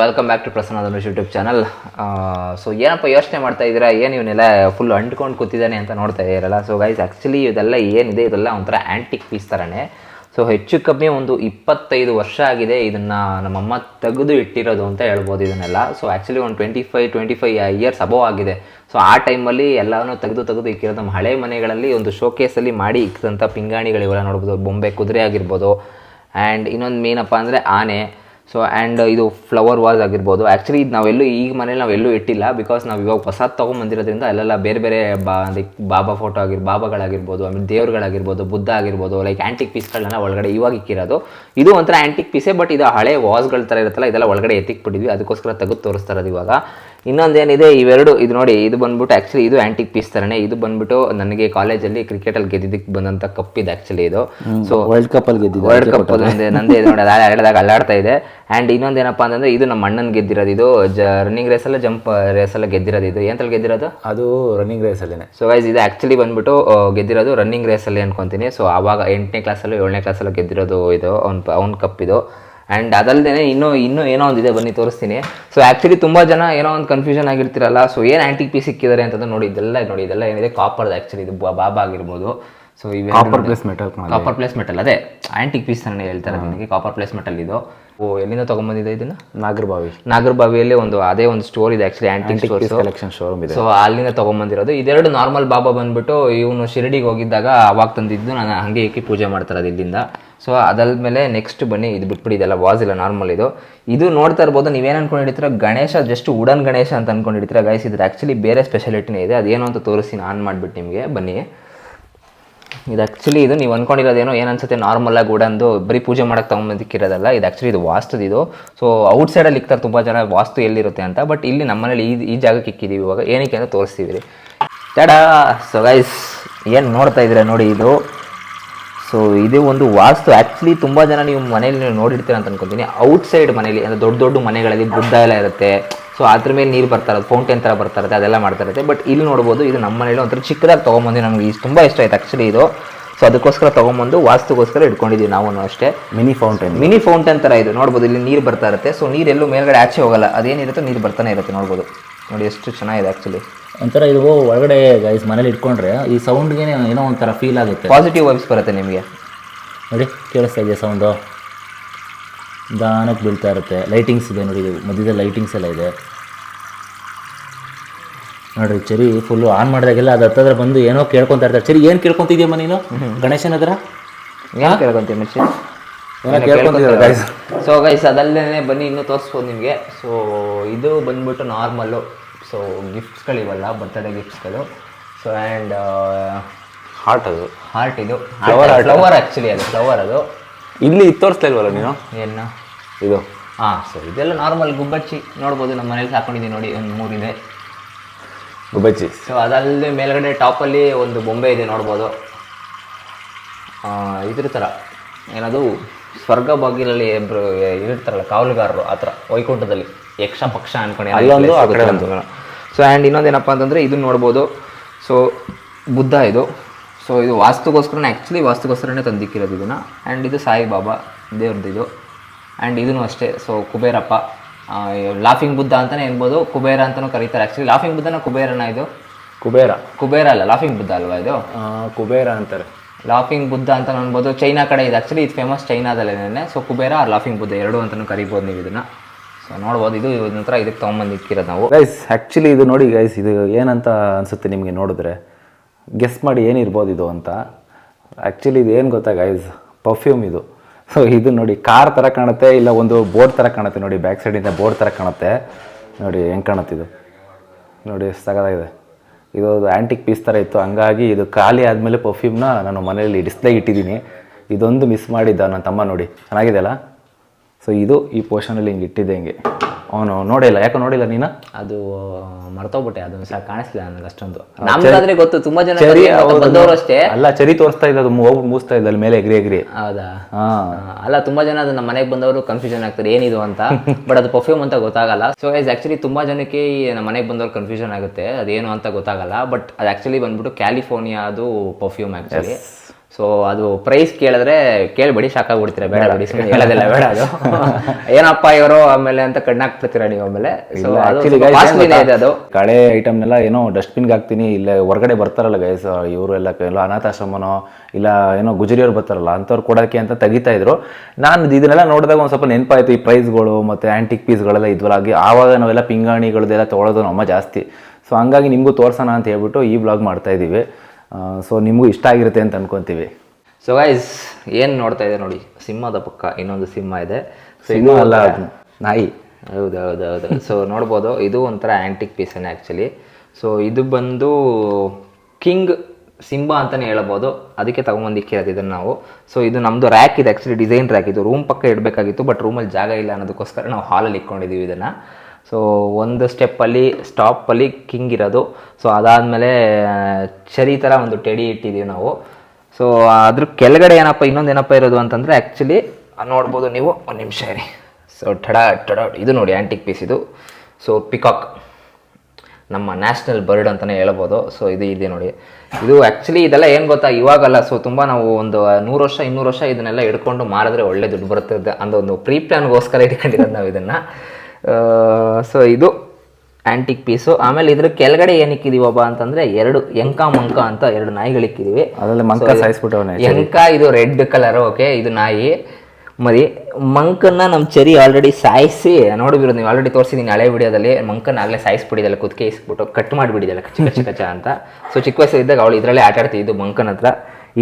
Welcome back to Prasanna Dhanush YouTube channel so ಏನಪ್ಪ ಯೋಚನೆ ಮಾಡ್ತಾ ಇದ್ದೀರಾ? ಏನು ಇವನ್ನೆಲ್ಲ ಫುಲ್ ಅಂಟ್ಕೊಂಡು ಕೂತಿದ್ದಾನೆ ಅಂತ ನೋಡ್ತಾ ಇದ್ದೀರಲ್ಲ? ಸೊ ಗೈಸ್ ಆ್ಯಕ್ಚುಲಿ ಇದೆಲ್ಲ ಏನಿದೆ? ಇದೆಲ್ಲ ಒಂಥರ ಆ್ಯಂಟಿಕ್ ಪೀಸ್ ಥರನೇ ಸೊ ಹೆಚ್ಚು ಕಮ್ಮಿ ಒಂದು ಇಪ್ಪತ್ತೈದು ವರ್ಷ ಆಗಿದೆ ಇದನ್ನು ನಮ್ಮಮ್ಮ ತೆಗೆದು ಇಟ್ಟಿರೋದು ಅಂತ ಹೇಳ್ಬೋದು ಇದನ್ನೆಲ್ಲ. ಸೊ ಆ್ಯಕ್ಚುಲಿ ಒಂದು twenty five twenty five years above ಆಗಿದೆ. ಸೊ ಆ ಟೈಮಲ್ಲಿ ಎಲ್ಲನೂ ತೆಗೆದು ತೆಗೆದು ಇಕ್ಕಿರೋದು ನಮ್ಮ ಹಳೆ ಮನೆಗಳಲ್ಲಿ ಒಂದು ಶೋಕೇಸಲ್ಲಿ ಮಾಡಿ ಇಕ್ಕಿದಂಥ ಪಿಂಗಾಣಿಗಳಿವೆಲ್ಲ ನೋಡ್ಬೋದು. ಬೊಂಬೆ ಕುದುರೆ ಆಗಿರ್ಬೋದು. ಆ್ಯಂಡ್ ಇನ್ನೊಂದು ಮೇನಪ್ಪ ಅಂದರೆ ಆನೆ. ಸೊ ಆ್ಯಂಡ್ ಇದು ಫ್ಲವರ್ ವಾಸ್ ಆಗಿರ್ಬೋದು. ಆ್ಯಕ್ಚುಲಿ ಇದು ನಾವೆಲ್ಲೂ ಈಗ ಮನೇಲಿ ನಾವೆಲ್ಲೂ ಇಟ್ಟಿಲ್ಲ. ಬಿಕಾಸ್ ನಾವು ಇವಾಗ ಹೊಸದು ತೊಗೊಂಬಂದಿರೋದ್ರಿಂದ ಅಲ್ಲೆಲ್ಲ ಬೇರೆ ಬೇರೆ ಬಾ ಲೈಕ್ ಬಾಬಾ ಫೋಟೋ ಆಗಿರ್, ಬಾಬಾಗಳಾಗಿರ್ಬೋದು, ಆಮೇಲೆ ದೇವ್ರುಗಳಾಗಿರ್ಬೋದು, ಬುದ್ಧ ಆಗಿರ್ಬೋದು ಲೈಕ್ ಆ್ಯಂಟಿಕ್ ಪೀಸ್ಗಳನ್ನ ಒಳಗಡೆ ಇವಾಗ ಇಕ್ಕಿರೋದು. ಇದು ಒಂಥರ ಆ್ಯಂಟಿಕ್ ಪೀಸೇ ಬಟ್ ಇದು ಹಳೆ ವಾಸ್ಗಳ ಥರ ಇರುತ್ತಲ್ಲ, ಇದೆಲ್ಲ ಒಳಗಡೆ ಎತ್ತಿಕ್ಬಿಟ್ಟಿದ್ವಿ. ಅದಕ್ಕೋಸ್ಕರ ತೆಗೆದು ತೋರಿಸ್ತಾ ಇರೋದು ಇವಾಗ. ಇನ್ನೊಂದೇನಿದೆ ಇವೆರಡು ಇದು ನೋಡಿ ಇದು ಬಂದ್ಬಿಟ್ಟು ಆ್ಯಕ್ಚುಲಿ ಇದು ಆ್ಯಂಟಿಕ್ ಪೀಸ್ ಥರನೇ ಇದು ಬಂದ್ಬಿಟ್ಟು ನನಗೆ ಕಾಲೇಜಲ್ಲಿ ಕ್ರಿಕೆಟಲ್ಲಿ ಗೆದ್ದಿದ್ದಕ್ಕೆ ಬಂದಂಥ ಕಪ್ ಇದು ಆ್ಯಕ್ಚುಲಿ ಇದು. ಸೊ ವರ್ಲ್ಡ್ ಕಪ್ ಅಲ್ಲಿ ಗೆದ್ದಿದ್ದು ವರ್ಲ್ಡ್ ಕಪ್ ನಂದೇ ನಂದೇ ಇದು ನೋಡಿ ಅದೇ ಎರಡದಾಗ ಅಲ್ಲಾಡ್ತಾ ಇದೆ. ಆ್ಯಂಡ್ ಇನ್ನೊಂದೇನಪ್ಪ ಅಂತಂದರೆ ಇದು ನಮ್ಮ ಅಣ್ಣನ ಗೆದ್ದಿರೋದು ಇದು ಜ ರನ್ನಿಂಗ್ ರೇಸಲ್ಲ ಜಂಪ್ ರೇಸಲ್ಲ ಗೆದ್ದಿರೋದು ಇದು. ಎಂತಲ್ಲಿ ಗೆದ್ದಿರೋದು? ಅದು ರನ್ನಿಂಗ್ ರೇಸ್ ಅಲ್ಲಿನೇ. ಸೊ ಗೈಸ್ ಇದು ಆ್ಯಕ್ಚುಲಿ ಬಂದ್ಬಿಟ್ಟು ಗೆದ್ದಿರೋದು ರನ್ನಿಂಗ್ ರೇಸಲ್ಲಿ ಅನ್ಕೊತೀನಿ. ಸೊ ಆವಾಗ ಎಂಟನೇ ಕ್ಲಾಸಲ್ಲೂ ಏಳನೇ ಕ್ಲಾಸಲ್ಲೂ ಗೆದ್ದಿರೋದು ಇದು ಅವ್ನ ಅವ್ನ ಕಪ್ ಇದು. ಆ್ಯಂಡ್ ಅದಲ್ಲದೆ ಇನ್ನೂ ಇನ್ನೂ ಏನೋ ಒಂದಿದೆ ಬನ್ನಿ ತೋರಿಸ್ತೀನಿ. ಸೊ ಆ್ಯಕ್ಚುಲಿ ತುಂಬ ಜನ ಏನೋ ಒಂದು ಕನ್ಫ್ಯೂಷನ್ ಆಗಿರ್ತಿರಲ್ಲ ಸೊ ಏನು ಆ್ಯಂಟಿಕ್ ಪೀಸ್ ಸಿಕ್ಕಿದ್ದಾರೆ ಅಂತಂದ್ರೆ ನೋಡಿ ಇದೆಲ್ಲ ನೋಡಿ ಇದೆಲ್ಲ ಏನಿದೆ? ಕಾಪರ್ದು ಆ್ಯಕ್ಚುಲಿ ಇದು ಬಾಬಾ ಆಗಿರ್ಬೋದು. ಸೊ ಇವೆ copper plates metal copper plates metal ಅದೇ ಆಂಟಿಕ್ ಪೀಸ್ ತಾನೇ ಹೇಳ್ತಾರೆ ನನಗೆ ಕಾಪರ್ ಪ್ಲೇಸ್ ಮೆಟಲ್ ಇದು. ಓ ಎಲ್ಲಿಂದ ತಗೊಂಬಂದಿದೆ ಇದನ್ನ? ನಾಗರಬಾವಿ. ನಾಗರಬಾವಿಯಲ್ಲಿ ಒಂದು ಅದೇ ಒಂದು ಸ್ಟೋರ್ ಇದೆ ಆಕ್ಚುಲಿ ಆಂಟಿಕ್ ಕಲೆಕ್ಷನ್ ಶೋರೂಮ್ ಇದೆ. ಸೊ ಅಲ್ಲಿಂದ ತಗೊಂಬಂದಿರೋದು. ಇದೆರಡು ನಾರ್ಮಲ್ ಬಾಬಾ ಬಂದ್ಬಿಟ್ಟು ಇವನು ಶಿರಡಿಗೆ ಹೋಗಿದ್ದಾಗ ಅವಾಗ ತಂದಿದ್ದು. ನಾನು ಹಂಗೆ ಇಕ್ಕಿ ಪೂಜೆ ಮಾಡ್ತಾರೆ ಇಲ್ಲಿಂದ. ಸೊ ಅದಾದ್ಮೇಲೆ ನೆಕ್ಸ್ಟ್ ಬನ್ನಿ ಇದು ಬಿಟ್ಬಿಡಿ ಇದೆಲ್ಲ ವಾಸ್ ಇಲ್ಲ ನಾರ್ಮಲ್ ಇದು. ಇದು ನೋಡ್ತಾ ಇರ್ಬೋದು ನೀವೇನು ಅನ್ಕೊಂಡಿರ್ತೀರ? ಗಣೇಶ ಜಸ್ಟ್ ಉಡನ್ ಗಣೇಶ ಅಂತ ಅನ್ಕೊಂಡಿರ್ತೀರ ಗೈಸ್ ಇದ್ರ ಆ್ಯಕ್ಚುಲಿ ಬೇರೆ ಸ್ಪೆಷಾಲಿಟಿನೇ ಇದೆ. ಅದೇನು ಅಂತ ತೋರಿಸಿ ಆನ್ ಮಾಡಿಬಿಟ್ಟು ನಿಮಗೆ. ಬನ್ನಿ. ಇದು ಆ್ಯಕ್ಚುಲಿ ಇದು ನೀವು ಅನ್ಕೊಂಡಿರೋದೇನೋ ಏನು ಅನ್ಸುತ್ತೆ? ನಾರ್ಮಲ್ ಆಗಿ ಉಡಂದು ಬರೀ ಪೂಜೆ ಮಾಡಕ್ಕೆ ತಗೊಂಬಂದಿಕ್ಕಿರೋದಲ್ಲ, ಇದು ಆ್ಯಕ್ಚುಲಿ ಇದು ವಾಸ್ತುದು ಇದು. ಸೊ ಔಟ್ ಸೈಡಲ್ಲಿ ಇಕ್ತಾರೆ ತುಂಬ ಜನ, ವಾಸ್ತು ಎಲ್ಲಿರುತ್ತೆ ಅಂತ ಬಟ್ ಇಲ್ಲಿ ನಮ್ಮನೇಲಿ ಈ ಈ ಜಾಗಕ್ಕೆ ಇಕ್ಕಿದ್ದೀವಿ ಇವಾಗ. ಏನಕ್ಕೆ ಅಂತ ತೋರಿಸ್ತೀವಿ ರೀ ತಡಾ ಸೊ ಗೈಸ್ ಏನು ನೋಡ್ತಾ ಇದ್ದೀರಾ ನೋಡಿ ಇದು. ಸೊ ಇದು ಒಂದು ವಾಸ್ತು. ಆ್ಯಕ್ಚುಲಿ ತುಂಬ ಜನ ನೀವು ಮನೇಲಿ ನೋಡಿರ್ತೀರ ಅಂತ ಅನ್ಕೊತೀನಿ. ಔಟ್ಸೈಡ್ ಮನೇಲಿ, ಅಂದರೆ ದೊಡ್ಡ ದೊಡ್ಡ ಮನೆಗಳಲ್ಲಿ ಬುದ್ಧ ಎಲ್ಲ ಇರುತ್ತೆ. ಸೊ ಅದ್ರ ಮೇಲೆ ನೀರು ಬರ್ತಾ ಇರೋದು ಫೌಂಟೇನ್ ಥರ ಬರ್ತಾ ಇರುತ್ತೆ ಅದೆಲ್ಲ ಮಾಡ್ತಾ ಇರುತ್ತೆ. ಬಟ್ ಇಲ್ಲಿ ನೋಡ್ಬೋದು ಇದು ನಮ್ಮ ಮನೇಲಿ ಒಂಥರ ಚಿಕ್ಕದಾಗಿ ತೊಗೊಂಬಂದು ನಮಗೆ ಇಷ್ಟು ತುಂಬ ಇಷ್ಟ ಆಯ್ತು ಆ್ಯಕ್ಚುಲಿ ಇದು. ಸೊ ಅದಕ್ಕೋಸ್ಕರ ತೊಗೊಂಬಂದು ವಾಸ್ತುಗೋಸ್ಕರ ಇಟ್ಕೊಂಡಿದ್ದೀವಿ ನಾವು ಅಷ್ಟೇ. ಮಿನಿ ಫೌಂಟೇನ್ ಮಿನಿ ಫೌಂಟೇನ್ ಥರ ಇದು. ನೋಡ್ಬೋದು ಇಲ್ಲಿ ನೀರು ಬರ್ತಾ ಇರುತ್ತೆ. ಸೊ ನೀರೆಲ್ಲೂ ಮೇಲ್ಗಡೆ ಆಚೆ ಹೋಗಲ್ಲ. ಅದೇನಿರುತ್ತೋ ನೀರು ಬರ್ತಾನೆ ಇರುತ್ತೆ ನೋಡ್ಬೋದು. ನೋಡಿ ಎಷ್ಟು ಚೆನ್ನಾಗಿದೆ ಆ್ಯಕ್ಚುಲಿ ಒಂಥರ ಇದು ಒಳಗಡೆ ಗೈಸ್ ಮನೇಲಿ ಇಟ್ಕೊಂಡ್ರೆ ಈ ಸೌಂಡ್ಗೆ ಏನೋ ಒಂಥರ ಫೀಲ್ ಆಗುತ್ತೆ. ಪಾಸಿಟಿವ್ ವೈಬ್ಸ್ ಬರುತ್ತೆ ನಿಮಗೆ. ನೋಡಿ ಕೇಳಿಸ್ತಾ ಇದೆಯಾ ಸೌಂಡು ನಿಧಾನಕ್ಕೆ ಬೀಳ್ತಾ ಇರುತ್ತೆ. ಲೈಟಿಂಗ್ಸ್ ಇದೆ ನೋಡಿ ಮಧ್ಯದ ಮಧ್ಯದಲ್ಲಿ ಲೈಟಿಂಗ್ಸ್ ಎಲ್ಲ ಇದೆ. ನೋಡ್ರಿ ಚರಿ ಫುಲ್ಲು ಆನ್ ಮಾಡಿದಾಗೆಲ್ಲ ಅದು ಹತ್ತದ್ರ ಬಂದು ಏನೋ ಕೇಳ್ಕೊತಾ ಇರ್ತಾರೆ. ಚರಿ ಏನು ಕೇಳ್ಕೊತಿದ್ಯಮ್ಮ ನೀನು? ಗಣೇಶನ ಹತ್ರ? ಏನು ಕೇಳ್ಕೊಂತೀವಿ. ಸೊ ಗೈಸ್ ಅದಲ್ಲೇ ಬನ್ನಿ ಇನ್ನೂ ತೋರಿಸ್ಬೋದು ನಿಮಗೆ. ಸೊ ಇದು ಬಂದ್ಬಿಟ್ಟು ನಾರ್ಮಲ್ಲು ಸೊ ಗಿಫ್ಟ್ಸ್ಗಳಿವಲ್ಲ ಬರ್ತ್ಡೇ ಗಿಫ್ಟ್ಸ್ಗಳು ಸೊ ಆ್ಯಂಡ್ ಹಾರ್ಟ್ ಅದು. ಹಾರ್ಟ್ ಇದು. ಫ್ಲವರ್ ಆ್ಯಕ್ಚುಲಿ ಅದು ಫ್ಲವರ್ ಅದು. ಇಲ್ಲಿ ತೋರಿಸ್ತಾ ಇಲ್ವಲ್ಲ ನೀನು? ಏನು. ಇದು. ಹಾಂ ಸೊ ಇದೆಲ್ಲ ನಾರ್ಮಲ್ ಗುಬ್ಬಚ್ಚಿ ನೋಡ್ಬೋದು. ನಮ್ಮ ಮನೇಲಿ ಹಾಕೊಂಡಿದ್ದೀನಿ ನೋಡಿ ಒಂದು ಮೂರಿದೆ. ಗುಬ್ಬಚ್ಚಿ. ಸೊ ಅದಲ್ಲದೆ ಮೇಲ್ಗಡೆ ಟಾಪಲ್ಲಿ ಒಂದು ಬೊಂಬೆ ಇದೆ ನೋಡ್ಬೋದು. ಇದ್ರ ಥರ ಏನದು? ಸ್ವರ್ಗ ಬಾಗಿಲಲ್ಲಿ ಇಬ್ಬರು ಇರ್ತಾರಲ್ಲ ಕಾವಲುಗಾರರು ಆ ಥರ ವೈಕುಂಠದಲ್ಲಿ. ಯಕ್ಷ ಪಕ್ಷ ಅನ್ಕೊಂಡು. ಅಲ್ಲೊಂದು, ಆ ಕಡೆ ಒಂದು. ಸೊ ಆ್ಯಂಡ್ ಇನ್ನೊಂದೇನಪ್ಪ ಅಂತಂದರೆ ಇದನ್ನ ನೋಡ್ಬೋದು. ಸೊ ಬುದ್ಧ ಇದು. ಸೊ ಇದು ವಾಸ್ತುಗೋಸ್ಕರನೇ ಆ್ಯಕ್ಚುಲಿ ವಾಸ್ತುಗೋಸ್ಕರನೇ ತಂದಿಕ್ಕಿರೋದು ಇದನ್ನು. ಆ್ಯಂಡ್ ಇದು ಸಾಯಿಬಾಬಾ ದೇವ್ರದ್ದು ಇದು ಆ್ಯಂಡ್ ಇದೂ ಅಷ್ಟೇ ಸೊ ಕುಬೇರಪ್ಪ ಲಾಫಿಂಗ್ ಬುದ್ಧ ಅಂತಲೇ ಹೇಳ್ಬೋದು. ಕುಬೇರ ಅಂತಲೂ ಕರೀತಾರೆ. ಆ್ಯಕ್ಚುಲಿ ಲಾಫಿಂಗ್ ಬುದ್ಧನ ಕುಬೇರನ ಇದು? ಕುಬೇರ. ಕುಬೇರ ಅಲ್ಲ ಲಾಫಿಂಗ್ ಬುದ್ಧ ಅಲ್ವಾ ಇದು? ಕುಬೇರ ಅಂತಾರೆ. ಲಾಫಿಂಗ್ ಬುದ್ಧ ಅಂತ ಅನ್ಬೋದು ಚೈನಾ ಕಡೆ ಇದೆ. ಆ್ಯಕ್ಚುಲಿ ಇದು famous ಚೈನಾದಲ್ಲೇನೆ so Kubera or laughing Buddha ಎರಡು ಅಂತಲೂ ಕರಿಬೋದು ನೀವು ಇದನ್ನು. ಸೊ ನೋಡ್ಬೋದು. ಇದು ನಂತರ ಇದಕ್ಕೆ ತೊಗೊಂಬಂದಿಕ್ಕಿರೋದು ನಾವು. ಗೈಸ್ ಆ್ಯಕ್ಚುಲಿ ಇದು ನೋಡಿ ಗೈಸ್ ಇದು ಏನಂತ ಅನಿಸುತ್ತೆ ನಿಮಗೆ ನೋಡಿದ್ರೆ? ಗೆಸ್ ಮಾಡಿ ಏನಿರ್ಬೋದು ಇದು ಅಂತ. ಆ್ಯಕ್ಚುಲಿ ಇದು ಏನು ಗೊತ್ತಾ ಗೈಸ್ ಪರ್ಫ್ಯೂಮ್ ಇದು. ಸೊ ಇದು ನೋಡಿ ಕಾರ್ ಥರ ಕಾಣುತ್ತೆ, ಇಲ್ಲ ಒಂದು ಬೋರ್ಡ್ ಥರ ಕಾಣುತ್ತೆ ನೋಡಿ ಬ್ಯಾಕ್ ಸೈಡಿಂದ ಬೋರ್ಡ್ ಥರ ಕಾಣುತ್ತೆ. ನೋಡಿ ಹೆಂಗೆ ಕಾಣುತ್ತೆ ಇದು? ನೋಡಿ ಸಗದಾಗಿದೆ ಇದು ಆ್ಯಂಟಿಕ್ ಪೀಸ್ ಥರ ಇತ್ತು. ಹಂಗಾಗಿ ಇದು ಖಾಲಿ ಆದಮೇಲೆ ಪರ್ಫ್ಯೂಮ್ನ ನಾನು ಮನೆಯಲ್ಲಿ ಡಿಸ್ಪ್ಲೇ ಇಟ್ಟಿದ್ದೀನಿ. ಇದೊಂದು ಮಿಸ್ ಮಾಡಿದ್ದ ನನ್ನ ತಮ್ಮ ನೋಡಿ. ಚೆನ್ನಾಗಿದೆ ಅಲ್ಲ ಸೊ ಇದು ಈ ಪೋರ್ಷನಲ್ಲಿ ಹಿಂಗೆ ಇಟ್ಟಿದ್ದೆ ಹಿಂಗೆ. ಅವನು ನೋಡಿಲ್ಲ. ಯಾಕೋ ನೋಡಿಲ್ಲ ನೀನು? ಅದು ಮರ್ತೋಗ್ಬಿಟ್ಟೆ. ಅದು ಸಹ ಕಾಣಿಸ್ಲಿಲ್ಲ ನನಗೆ ಅಷ್ಟೊಂದು. ನಮ್ಗಾದ್ರೆ ಗೊತ್ತು ತುಂಬಾ ಜನ. ಬಂದವರು ಅಷ್ಟೇ. ಅಲ್ಲ ಚರಿ ತೋರಿಸ್ತಾ ಇದ್ದ ಅದು ಹೋಗ್ಬಿಟ್ಟು ಮೂಸ್ತಾ ಇದ್ದ ಅಲ್ಲಿ ಮೇಲೆ ಎಗ್ರಿ ಎಗ್ರಿ. ಹೌದಾ? ಅಲ್ಲ ತುಂಬಾ ಜನ ಅದು ನಮ್ಮ ಮನೆಗೆ ಬಂದವರು ಕನ್ಫ್ಯೂಷನ್ ಆಗ್ತಾರೆ ಏನಿದು ಅಂತ. ಬಟ್ ಅದು ಪರ್ಫ್ಯೂಮ್ ಅಂತ ಗೊತ್ತಾಗಲ್ಲ. ಸೊ ಇಸ್ ಆಕ್ಚುಲಿ ತುಂಬಾ ಜನಕ್ಕೆ ನಮ್ಮ ಮನೆಗೆ ಬಂದವರು ಕನ್ಫ್ಯೂಷನ್ ಆಗುತ್ತೆ. ಅದೇನು ಅಂತ ಗೊತ್ತಾಗಲ್ಲ. ಬಟ್ ಅದು ಆಕ್ಚುಲಿ ಬಂದ್ಬಿಟ್ಟು ಕ್ಯಾಲಿಫೋರ್ನಿಯಾದು ಪರ್ಫ್ಯೂಮ್ ಆಕ್ಚುಲಿ ಸೊ ಅದು ಪ್ರೈಸ್ ಕೇಳಿದ್ರೆ ಕೇಳ್ಬೇಡಿ ಸಾಕಾಗ್ಬಿಡ್ತೀರಾ ಬೇಡ ಬಿಡಿ. ಸುಮ್ನೆ ಹೇಳೋದಿಲ್ಲ ಬೇಡ ಅದು. ಏನಪ್ಪ ಇವರು ಆಮೇಲೆ ಅಂತ ಕಣ್ಣಾಕ್ಬಿಡ್ತೀರಾ ನೀವು ಆಮೇಲೆ? ಆಕ್ಚುಲಿ ಇದೆ ಅದು. ಕಳೆ ಐಟಮ್ನೆಲ್ಲ ಏನೋ ಡಸ್ಟ್ಬಿನ್ಗೆ ಹಾಕ್ತೀನಿ ಇಲ್ಲ ಹೊರಗಡೆ ಬರ್ತಾರಲ್ಲ ಗೈಸ್ ಇವರು ಎಲ್ಲ ಎಲ್ಲೋ ಅನಾಥಾಶ್ರಮನೋ ಇಲ್ಲ ಏನೋ ಗುಜರಿಯವ್ರು ಬರ್ತಾರಲ್ಲ ಅಂಥವ್ರು ಕೊಡೋಕ್ಕೆ ಅಂತ ತೆಗಿತಾ ಇದ್ರು. ನಾನು ಇದನ್ನೆಲ್ಲ ನೋಡಿದಾಗ ಒಂದು ಸ್ವಲ್ಪ ನೆನಪಾಯ್ತು ಈ ಪ್ರೈಸ್ಗಳು ಮತ್ತು ಆ್ಯಂಟಿಕ್ ಪೀಸ್ಗಳೆಲ್ಲ ಇದ್ವಲ್ಲ ಆಗಿ ಆವಾಗ ನಾವೆಲ್ಲ ಪಿಂಗಾಣಿಗಳದೆಲ್ಲ ತೊಗೊಳೋದು ನಮ್ಮ ಜಾಸ್ತಿ. ಸೊ ಹಂಗಾಗಿ ನಿಮಗೂ ತೋರ್ಸೋಣ ಅಂತ ಹೇಳ್ಬಿಟ್ಟು ಈ ಬ್ಲಾಗ್ ಮಾಡ್ತಾ ಇದ್ದೀವಿ ಸೊ ನಿಮಗೂ ಇಷ್ಟ ಆಗಿರುತ್ತೆ ಅಂತ ಅನ್ಕೊಂತೀವಿ. ಸೊ ಗೈಸ್ ಏನು ನೋಡ್ತಾ ಇದೆ ನೋಡಿ? ಸಿಂಹದ ಪಕ್ಕ ಇನ್ನೊಂದು ಸಿಂಹ ಇದೆ. ಸೊ ಇದು ಅಲ್ಲ ನಾಯಿ. ಹೌದು ಹೌದು ಹೌದು. ಸೊ ನೋಡ್ಬೋದು ಇದು ಒಂಥರ ಆ್ಯಂಟಿಕ್ ಪೀಸನೇ ಆ್ಯಕ್ಚುಲಿ ಸೊ ಇದು ಬಂದು ಕಿಂಗ್ ಸಿಂಬ ಅಂತಲೇ ಹೇಳ್ಬೋದು. ಅದಕ್ಕೆ ತೊಗೊಂಬಂದಿಕ್ಕಿರೋದು ಇದನ್ನು ನಾವು. ಸೊ ಇದು ನಮ್ಮದು ರ್ಯಾಕ್ ಇದೆ. ಆ್ಯಕ್ಚುಲಿ ಡಿಸೈನ್ ರ್ಯಾಕ್ ಇದು ರೂಮ್ ಪಕ್ಕ ಇಡಬೇಕಾಗಿತ್ತು ಬಟ್ ರೂಮಲ್ಲಿ ಜಾಗ ಇಲ್ಲ ಅನ್ನೋದಕ್ಕೋಸ್ಕರ ನಾವು ಹಾಲಲ್ಲಿ ಇಟ್ಕೊಂಡಿದ್ದೀವಿ ಇದನ್ನು. ಸೊ ಒಂದು ಸ್ಟೆಪ್ಪಲ್ಲಿ ಸ್ಟಾಪಲ್ಲಿ ಕಿಂಗ್ ಇರೋದು. ಸೊ ಅದಾದಮೇಲೆ ಚರಿ ಥರ ಒಂದು ಟೆಡಿ ಇಟ್ಟಿದ್ದೀವಿ ನಾವು. ಸೊ ಅದ್ರ ಕೆಳಗಡೆ ಏನಪ್ಪ, ಇನ್ನೊಂದು ಏನಪ್ಪ ಇರೋದು ಅಂತಂದರೆ ಆ್ಯಕ್ಚುಲಿ ನೋಡ್ಬೋದು ನೀವು, ಒಂದು ನಿಮಿಷ ಇರಿ. ಸೊ ಟಡ ಟಡ ಇದು ನೋಡಿ ಆ್ಯಂಟಿಕ್ ಪೀಸ್ ಇದು. ಸೊ ಪಿಕಾಕ್ ನಮ್ಮ ನ್ಯಾಷನಲ್ ಬರ್ಡ್ ಅಂತಲೇ ಹೇಳ್ಬೋದು. ಸೊ ಇದು ಇದೆ ನೋಡಿ. ಇದು ಆ್ಯಕ್ಚುಲಿ ಇದೆಲ್ಲ ಏನು ಗೊತ್ತಾ, ಇವಾಗಲ್ಲ. ಸೊ ತುಂಬ ನಾವು ಒಂದು ನೂರು ವರ್ಷ, ಇನ್ನೂರು ವರ್ಷ ಇದನ್ನೆಲ್ಲ ಹಿಡ್ಕೊಂಡು ಮಾರಿದ್ರೆ ಒಳ್ಳೆ ದುಡ್ಡು ಬರುತ್ತೆ ಅಂತ ಒಂದು ಪ್ರೀ ಪ್ಲ್ಯಾನ್ಗೋಸ್ಕರ ಇಟ್ಕೊಂಡಿರೋದು ನಾವು ಇದನ್ನು ಸೊ ಇದು ಆ್ಯಂಟಿಕ್ ಪೀಸು ಆಮೇಲೆ ಇದ್ರ ಕೆಳಗಡೆ ಏನಕ್ಕಿದೀವಪ್ಪ ಅಂತಂದ್ರೆ ಎರಡು ಎಂಕ ಮಂಕ ಅಂತ ಎರಡು ನಾಯಿಗಳಿಕ್ಕಿದೀವಿ. ಅದರಲ್ಲಿ ಮಂಕ ಸಾಯಿಸ್ಬಿಟ್ಟವನೆ ಎಂಕ ಇದು ರೆಡ್ ಕಲರ್ ಓಕೆ ಇದು ನಾಯಿ. ಮರಿ ಮಂಕನ್ನ ನಮ್ಮ ಚರಿ ಆಲ್ರೆಡಿ ಸಾಯಿಸಿ ನೋಡಿಬಿರೋದು ನೀವು ಆಲ್ರೆಡಿ ತೋರಿಸಿದ್ದೀನಿ ಹಳೆ ವಿಡಿಯೋದಲ್ಲಿ ಮಂಕನ್ನ ಆಗಲೇ ಸಾಯಿಸ್ಬಿಟ್ಟಿದ್ದಲ್ಲ ಕುದಕೆ ಇಸ್ಬಿಟ್ಟು ಕಟ್ ಮಾಡಿಬಿಟ್ಟಿದ್ದಲ್ಲ ಕಚ್ಚ ಕಚ್ಚ ಕಚ್ಚ ಅಂತ. ಸೊ ಚಿಕ್ಕ ವಯಸ್ಸಿದ್ದಾಗ ಅವಳು ಇದರಲ್ಲಿ ಆಟ ಆಡ್ತಿದ್ದು ಮಂಕನ ಹತ್ರ.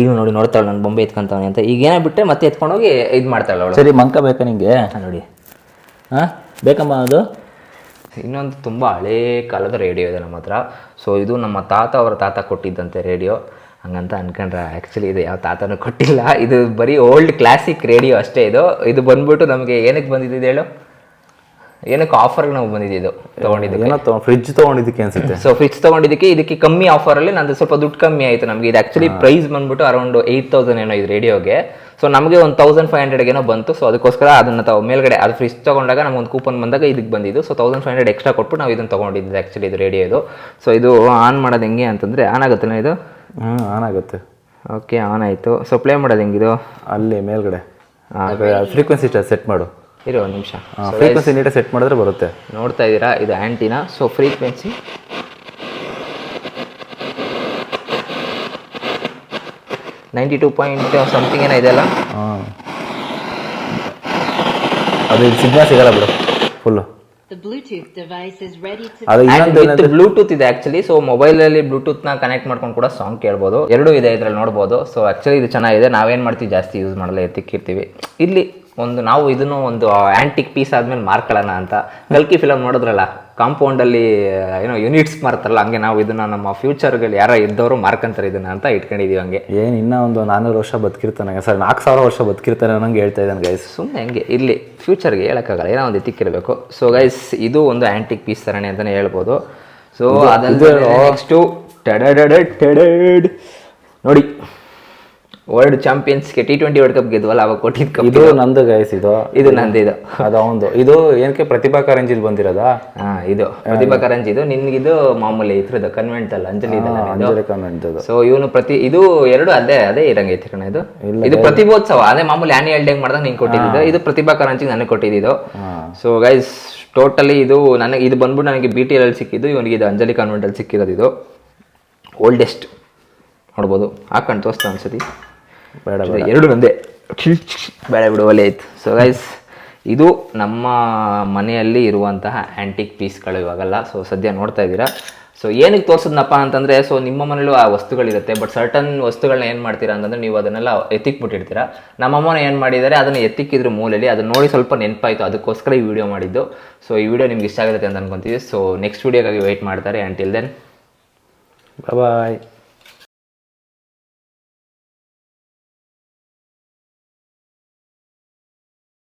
ಈಗ ನೋಡಿ ನೋಡ್ತಾಳೆ ನನ್ನ ಬೊಂಬೆ ಎತ್ಕೊಂತವನೆ ಅಂತ. ಈಗ ಏನೋ ಬಿಟ್ಟರೆ ಮತ್ತೆ ಎತ್ಕೊಂಡೋಗಿ ಇದು ಮಾಡ್ತಾಳೆ ಅವಳು. ಸರಿ ಮಂಕ ಬೇಕಾ ನಿಂಗೆ? ನೋಡಿ. ಹಾಂ? ಬೇಕಮ್ಮ ಅದು? ಇನ್ನೊಂದು ತುಂಬ ಹಳೇ ಕಾಲದ ರೇಡಿಯೋ ಇದೆ ನಮ್ಮ ಹತ್ರ. ಸೊ ಇದು ನಮ್ಮ ತಾತ ಅವರ ತಾತ ಕೊಟ್ಟಿದ್ದಂತೆ ರೇಡಿಯೋ. ಹಂಗಂತ ಅನ್ಕೊಂಡ್ರೆ ಆ್ಯಕ್ಚುಲಿ ಇದು ಯಾವ ತಾತನೂ ಕೊಟ್ಟಿಲ್ಲ. ಇದು ಬರೀ ಓಲ್ಡ್ ಕ್ಲಾಸಿಕ್ ರೇಡಿಯೋ ಅಷ್ಟೇ ಇದು. ಇದು ಬಂದ್ಬಿಟ್ಟು ನಮಗೆ ಏನಕ್ಕೆ ಬಂದಿದ್ದು ಹೇಳು? ಏನಕ್ಕೆ ಆಫರ್ಗೆ ನಾವು ಬಂದಿದ್ದು ತೊಗೊಂಡಿದ್ದು ಫ್ರಿಜ್ ತೊಗೊಂಡಿದ್ದಕ್ಕೆ ಅನ್ಸುತ್ತೆ. ಸೊ ಫ್ರಿಜ್ ತೊಗೊಂಡಿದ್ದಕ್ಕೆ ಇದಕ್ಕೆ ಕಮ್ಮಿ ಆಫರಲ್ಲಿ ನಂದು ಸ್ವಲ್ಪ ದುಡ್ಡು ಕಮ್ಮಿ ಆಯಿತು ನಮಗೆ. ಇದು ಆ್ಯಕ್ಚುಲಿ ಪ್ರೈಸ್ ಬಂದ್ಬಿಟ್ಟು ಅರೌಂಡ್ ಏಯ್ಟ್ ತೌಸಂಡ್ ಏನೋ ಇದು ರೇಡಿಯೋಗೆ ಸೊ ನಮಗೆ ಒಂದು ತೌಸಂಡ್ ಫೈವ್ ಹಂಡ್ರೆಡ್ ಏನೋ ಬಂತು. ಸೊ ಅದಕ್ಕೋಸ್ಕರ ಅದನ್ನು ತಾವು ಮೇಲ್ಗಡೆ ಅದು ಫ್ರಿಜ್ ತೊಗೊಂಡಾಗ ನಮ್ಗೆ ಒಂದು ಕೂಪನ್ ಬಂದಾಗ ಇದಕ್ಕೆ ಬಂದಿದ್ದು. So thousand five hundred extra ಕೊಟ್ಬಿಟ್ಟು ನಾವು ಇದನ್ನು ತೊಗೊಂಡಿದ್ದು ಆ್ಯಕ್ಚುಲಿ ಇದು ರೇಡಿಯೋ ಇದು ಸೊ ಇದು ಆನ್ ಮಾಡೋದು ಹೆಂಗೆ ಅಂತಂದರೆ ಆನ್ ಆಗುತ್ತಲ್ಲ ಇದು? ಹ್ಞೂ ಆನ್ ಆಗುತ್ತೆ. ಓಕೆ ಆನ್ ಆಯಿತು. ಸೊ ಪ್ಲೇ ಮಾಡೋದು ಹೆಂಗಿದು? ಅಲ್ಲಿ ಮೇಲ್ಗಡೆ. ಫ್ರೀಕ್ವೆನ್ಸಿ ಸೆಟ್ ಮಾಡು. ಇರೋ ಒಂದು ನಿಮಿಷ. ಫ್ರೀಕ್ವೆನ್ಸಿ ನೀಟಾಗಿ ಸೆಟ್ ಮಾಡಿದ್ರೆ ಬರುತ್ತೆ. ನೋಡ್ತಾ ಇದ್ದೀರಾ? ಇದು antenna so frequency ninety two point something ಏನೋ ಇದೆಯಲ್ಲ? ಹಾಂ ಅದು ಸಿಗ್ನಲ್ ಸಿಗಲ್ಲ ಬಿಡು. ಫುಲ್ಲು ಬ್ಲೂಟೂತ್ ಇದೆ ಆಕ್ಚುಲಿ ಸೊ ಬ್ಲೂಟೂತ್ ನಾ ಕನೆಕ್ಟ್ ಮಾಡ್ಕೊಂಡು ಕೂಡ ಸಾಂಗ್ ಕೇಳ್ಬೋದು. ಎರಡು ಇದೆ ಇದ್ರಲ್ಲಿ ನೋಡ್ಬೋದು. ಸೊ ಆಕ್ಚುಲಿ ಇದು ಚೆನ್ನಾಗಿದೆ. ನಾವೇನ್ ಮಾಡ್ತೀವಿ? ಜಾಸ್ತಿ ಯೂಸ್ ಮಾಡಲ್ಲ. ಎತ್ತಿಕ್ಕಿರ್ತೀವಿ. ಇಲ್ಲಿ ಒಂದು ನಾವು ಇದನ್ನು ಒಂದು ಆ್ಯಂಟಿಕ್ ಪೀಸ್ ಆದಮೇಲೆ ಮಾರ್ಕೊಳ್ಳೋಣ ಅಂತ. ಗಲ್ಕಿ ಫಿಲಮ್ ನೋಡಿದ್ರಲ್ಲ ಕಾಂಪೌಂಡಲ್ಲಿ ಏನೋ ಯೂನಿಟ್ಸ್ ಮಾರ್ತಾರಲ್ಲ ಹಂಗೆ ನಾವು ಇದನ್ನ ನಮ್ಮ ಫ್ಯೂಚರ್ಗಳು ಯಾರೋ ಇದ್ದವರು ಮಾರ್ಕೊಂತಾರೆ ಇದನ್ನ ಅಂತ ಇಟ್ಕೊಂಡಿದೀವಿ ಹಂಗೆ. ಏನು ಇನ್ನೂ ಒಂದು ನಾನ್ನೂರು ವರ್ಷ ಬದುಕಿರ್ತಾನೆ ಸರ್ ನಾಲ್ಕು ಸಾವಿರ ವರ್ಷ ಬದುಕಿರ್ತಾನೆ ಅನ್ನಂಗೆ ಹೇಳ್ತಾ ಇದ್ದಾನೆ ಗೈಸ್ ಸುಮ್ಮನೆ ಹಂಗೆ ಇಲ್ಲಿ ಫ್ಯೂಚರ್ಗೆ ಹೇಳೋಕ್ಕಾಗಲ್ಲ ಏನೋ ಒಂದು ಇತ್ತಿಕ್ಕಿರಬೇಕು ಸೊ ಗೈಸ್ ಇದು ಒಂದು ಆ್ಯಂಟಿಕ್ ಪೀಸ್ ಥರನೇ ಅಂತಲೇ ಹೇಳ್ಬೋದು. ಸೊ ಅದಲ್ಲದೆ ನೆಕ್ಸ್ಟು ಟಡ ಟಡಡ್. ನೋಡಿ. ವರ್ಲ್ಡ್ ಚಾಂಪಿಯನ್ಸ್ಗೆ ಟಿ ಟ್ವೆಂಟಿ ವರ್ಲ್ಡ್ ಕಪ್ ಗೆದ್ವಲ್ಲ ಅವಾಗ ಕೊಟ್ಟಿದ್ದು ಕಪ್ ಇದು ನಂದು ಗೈಸ್ ಇದು. ಇದು ನಂದಿದು ಅದು ಅವಂದು. ಇದು ಏನಕ್ಕೆ ಪ್ರತಿಭಾ ಕಾರಂಜಿಲಿ ಬಂದಿರೋದಾ? ಹಾ ಇದು. ಪ್ರತಿಭಾ ಕಾರಂಜಿ ಇದು ನಿನ್ಗಿದು ಮಾಮೂಲಿ ಇದ್ರದ್ದು ಕನ್ವೆಂಟ್ ಅಲ್ಲ ಅಂಜಲಿ ಅಂಜಲಿ ಕನ್ವೆಂಟ್ ಅದು. ಸೊ ಇವನು ಪ್ರತಿ ಇದು ಎರಡು ಅದೇ ಅದೇ ಇರಂಗೈತಿ ಕಣ ಇದು. ಇದು ಪ್ರತಿಭೋತ್ಸವ. ಅದೇ ಮಾಮೂಲಿ ಆನ್ಯುಯಲ್ ಡೇ ಮಾಡಿದಾಗ ನಿಂಗೆ ಕೊಟ್ಟಿದ್ದು. ಇದು ಪ್ರತಿಭಾ ಕಾರಂಜಿಗೆ ನನಗೆ ಕೊಟ್ಟಿದ್ದು ಸೊ ಗೈಸ್ ಟೋಟಲಿ ಇದು ನನಗೆ ಇದು ಬಂದ್ಬಿಟ್ಟು ನನಗೆ ಬಿ ಟಿ ಎಲ್ ಸಿಕ್ಕಿದ್ದು ಇವನಿಗೆ ಇದು ಅಂಜಲಿ ಕಾನ್ವೆಂಟಲ್ಲಿ ಸಿಕ್ಕಿರೋದು ಇದು. ಓಲ್ಡೆಸ್ಟ್ ನೋಡ್ಬೋದು. ಹಾಕೊಂಡು ತೋರಿಸ್ತಾ ಅನ್ಸತಿ ಬೇಡ ಎರಡು ನಂದೇ. ಬೇಡ ಬಿಡು ಒಲೆ ಆಯ್ತು. ಸೊ ಗೈಸ್ ಇದು ನಮ್ಮ ಮನೆಯಲ್ಲಿ ಇರುವಂತಹ ಆ್ಯಂಟಿಕ್ ಪೀಸ್ಗಳು ಇವಾಗಲ್ಲ. ಸೊ ಸದ್ಯ ನೋಡ್ತಾ ಇದ್ದೀರಾ? ಸೊ ಏನಕ್ಕೆ ತೋರಿಸೋದನ್ನಪ್ಪ ಅಂತಂದರೆ ಸೊ ನಿಮ್ಮ ಮನೇಲೂ ಆ ವಸ್ತುಗಳಿರುತ್ತೆ. ಬಟ್ ಸರ್ಟನ್ ವಸ್ತುಗಳನ್ನ ಏನು ಮಾಡ್ತೀರಾ ಅಂತಂದರೆ ನೀವು ಅದನ್ನೆಲ್ಲ ಎತ್ತಿಕ್ಬಿಟ್ಟಿರ್ತೀರಾ. ನಮ್ಮಮ್ಮನ ಏನು ಮಾಡಿದ್ದಾರೆ ಅದನ್ನು ಎತ್ತಿಕ್ಕಿದ್ರು ಮೂಲೆಯಲ್ಲಿ. ಅದನ್ನ ನೋಡಿ ಸ್ವಲ್ಪ ನೆನಪಾಯಿತು. ಅದಕ್ಕೋಸ್ಕರ ಈ ವಿಡಿಯೋ ಮಾಡಿದ್ದು. ಸೊ ಈ ವಿಡಿಯೋ ನಿಮ್ಗೆ ಇಷ್ಟ ಆಗುತ್ತೆ ಅಂತ ಅನ್ಕೊತೀವಿ. ಸೊ ನೆಕ್ಸ್ಟ್ ವಿಡಿಯೋಗಾಗಿ ವೆಯ್ಟ್ ಮಾಡ್ತಾರೆ. ಆ್ಯಂಟಿಲ್ ದೆನ್ ಬಾಯ್